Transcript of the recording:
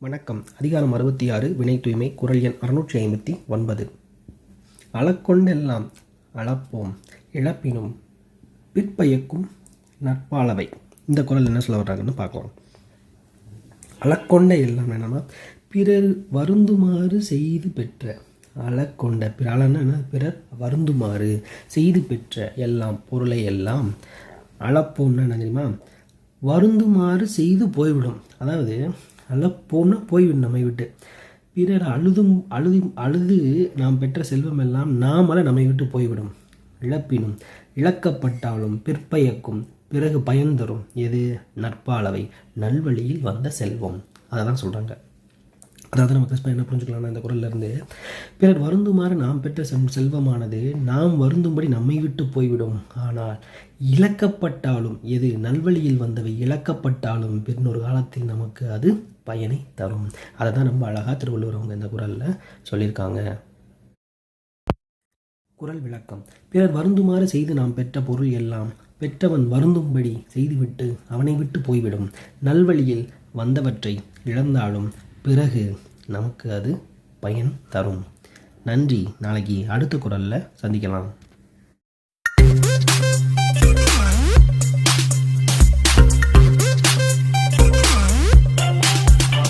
வணக்கம். அதிகாரம் அறுபத்தி ஆறு வினை தூய்மை குரல் எண் அறுநூற்றி ஐம்பத்தி ஒன்பது. அளக்கொண்டெல்லாம் அளப்போம் இழப்பினும் பிற்பயக்கும் நட்பாளவை இந்த குரல் என்ன சொல்ல வர்றாங்கன்னு பார்க்கலாம். அளக்கொண்ட எல்லாம் என்னன்னா பிறர் வருந்துமாறு செய்து பெற்ற. அளக்கொண்ட பிற அளன்னா என்ன? பிறர் வருந்துமாறு செய்து பெற்ற எல்லாம் பொருளை எல்லாம் அளப்போம்னா என்ன தெரியுமா? வருந்துமாறு செய்து போய்விடும். அதாவது அளப்போம்னா போய்விடும் நம்மை விட்டு. பிறர் அழுதும் அழுதும் அழுது நாம் பெற்ற செல்வம் எல்லாம் நாமள நம்மை விட்டு போய்விடும். இழப்பினும் இழக்கப்பட்டாலும் பிற்பயக்கும் பிறகு பயன் தரும். எது? நற்பாலவை. நல்வழியில் வந்த செல்வம். அதை தான் சொல்கிறாங்க அதாவது நம்ம கிறிஸ்பா என்ன புரிஞ்சுக்கலாம்னா இந்த குரல்லேருந்து பிறர் வருந்துமாறு நாம் பெற்ற செம் செல்வமானது நாம் வருந்தும்படி நம்மை விட்டு போய்விடும். ஆனால் இழக்கப்பட்டாலும் எது நல்வழியில் வந்தவை இழக்கப்பட்டாலும் பின்னொரு காலத்தில் நமக்கு அது பயனை தரும். அதை தான் ரொம்ப அழகாக திருவள்ளுவர் அவங்க இந்த குரலில் சொல்லியிருக்காங்க. குரல் விளக்கம். பிறர் வருந்துமாறு செய்து நாம் பெற்ற பொருள் எல்லாம் பெற்றவன் வருந்தும்படி செய்துவிட்டு அவனை விட்டு போய்விடும். நல்வழியில் வந்தவற்றை இழந்தாலும் பிறகு நமக்கு அது பயன் தரும். நன்றி. நாளைக்கு அடுத்த குரலில் சந்திக்கலாம்.